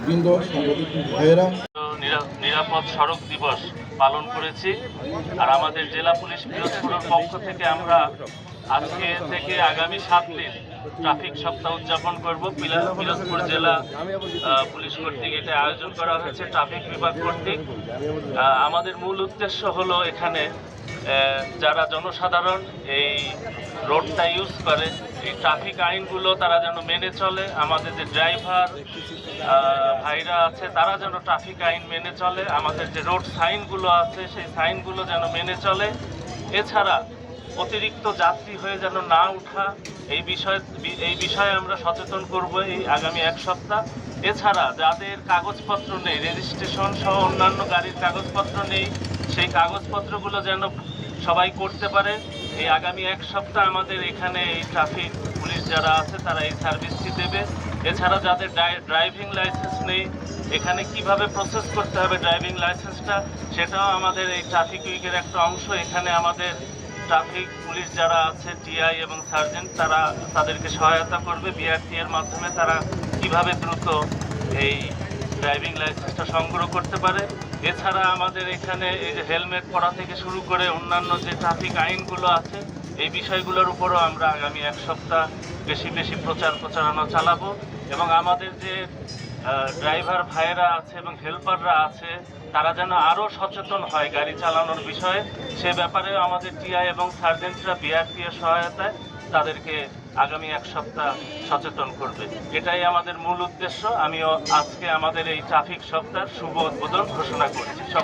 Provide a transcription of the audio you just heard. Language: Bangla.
নেতৃবৃন্দ সাংবাদিক ভাইয়েরা। নিরাপদ সড়ক দিবস পালন করেছি। আর আমাদের জেলা পুলিশ পিরোজপুরের পক্ষ থেকে আমরা আজকে থেকে আগামী সাত দিন ট্রাফিক সপ্তাহ উদযাপন করব। পিলা- পিরোজপুর জেলা পুলিশ কর্তৃক এটা আয়োজন করা হয়েছে ট্রাফিক বিভাগ কর্তৃক। আমাদের মূল উদ্দেশ্য হলো এখানে যারা জনসাধারণ এই রোডটা ইউজ করে এই ট্রাফিক আইনগুলো তারা যেন মেনে চলে, আমাদের যে ড্রাইভার ভাইরা আছে, তারা যেন ট্রাফিক আইন মেনে চলে, আমাদের যে রোড সাইনগুলো আছে, সেই সাইনগুলো যেন মেনে চলে। এছাড়া অতিরিক্ত যাত্রী হয়ে যেন না ওঠা এই বিষয়ে এই বিষয়ে আমরা সচেতন করব এই আগামী এক সপ্তাহ। এছাড়া যাদের কাগজপত্র নেই রেজিস্ট্রেশন সহ অন্যান্য গাড়ির কাগজপত্র নেই, সেই কাগজপত্রগুলো যেন সবাই করতে পারে। এই আগামী এক সপ্তাহ আমাদের এখানে এই ট্রাফিক পুলিশ যারা আছে, তারা এই সার্ভিসটি দেবে। এছাড়া যাদের ড্রাই- ড্রাইভিং লাইসেন্স নেই, এখানে কীভাবে প্রসেস করতে হবে ড্রাইভিং লাইসেন্সটা সেটাও আমাদের এই ট্রাফিক উইকের একটা অংশ। এখানে আমাদের ট্রাফিক পুলিশ যারা আছে টিআই এবং সার্জেন্ট তারা তাদেরকে সহায়তা করবে। বিআরটি এর মাধ্যমে তারা কীভাবে দ্রুত এই ড্রাইভিং লাইসেন্সটা সংগ্রহ করতে পারে। এছাড়া আমাদের এখানে এই হেলমেট পরা থেকে শুরু করে অন্যান্য যে ট্রাফিক আইনগুলো আছে, এই বিষয়গুলোর উপরও আমরা আগামী এক সপ্তাহ বেশি বেশি প্রচার প্রচারণা চালাবো। এবং আমাদের যে ড্রাইভার ভাইয়েরা আছে এবং হেল্পাররা আছে, তারা যেন আরও সচেতন হয় গাড়ি চালানোর বিষয়ে। সে ব্যাপারেও আমাদের টিআই এবং সার্জেন্টরা বিআরটি এর সহায়তায় তাদেরকে আগামী এক সপ্তাহ সচেতন করবে। এটাই আমাদের মূল উদ্দেশ্য। আমিও আজকে আমাদের এই ট্রাফিক সপ্তাহের শুভ উদ্বোধন ঘোষণা করছি।